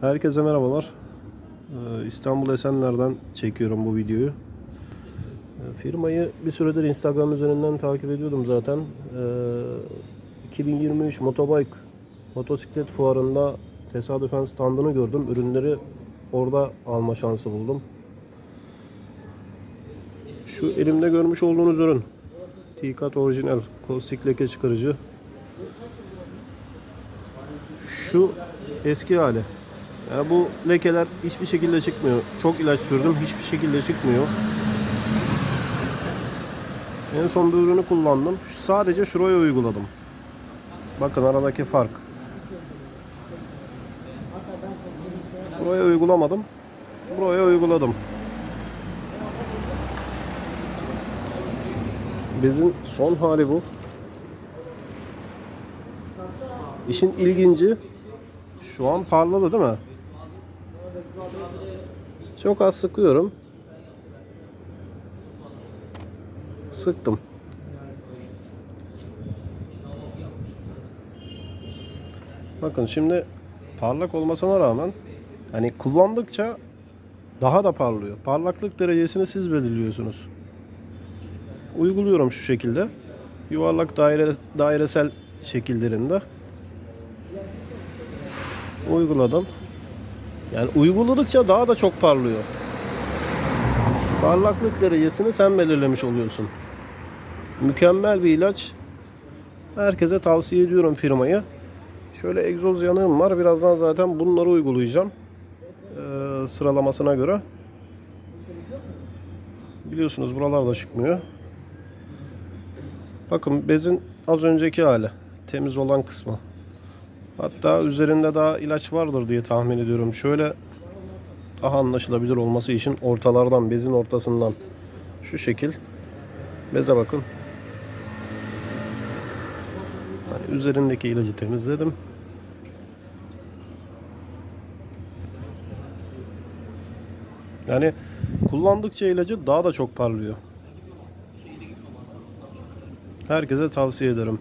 Herkese merhabalar. Ee, İstanbul Esenler'den çekiyorum bu videoyu. Ee, Firmayı bir süredir Instagram üzerinden takip ediyordum zaten. Ee, 2023 Motobike motosiklet fuarında tesadüfen standını gördüm. Ürünleri orada alma şansı buldum. Şu elimde görmüş olduğunuz ürün. T-Cut orijinal kostik leke çıkarıcı. Şu eski hali. Yani bu lekeler hiçbir şekilde çıkmıyor. Çok ilaç sürdüm. Hiçbir şekilde çıkmıyor. En son bu ürünü kullandım. Sadece şuraya uyguladım. Bakın aradaki fark. Buraya uygulamadım. Buraya uyguladım. Bezin son hali bu. İşin ilginci şu an parladı değil mi? Çok az sıkıyorum. Sıktım. Bakın şimdi parlak olmasına rağmen hani kullandıkça daha da parlıyor. Parlaklık derecesini siz belirliyorsunuz. Uyguluyorum şu şekilde. Yuvarlak daire dairesel şekillerinde uyguladım. Yani uyguladıkça daha da çok parlıyor. Parlaklık derecesini sen belirlemiş oluyorsun. Mükemmel bir ilaç. Herkese tavsiye ediyorum firmayı. Şöyle egzoz yanığım var. Birazdan zaten bunları uygulayacağım. Ee, sıralamasına göre. Biliyorsunuz buralar da çıkmıyor. Bakın bezin az önceki hali. Temiz olan kısmı. Hatta üzerinde daha ilaç vardır diye tahmin ediyorum. Şöyle daha anlaşılabilir olması için ortalardan, bezin ortasından şu şekil beze bakın. Hani üzerindeki ilacı temizledim. Yani kullandıkça ilacı daha da çok parlıyor. Herkese tavsiye ederim.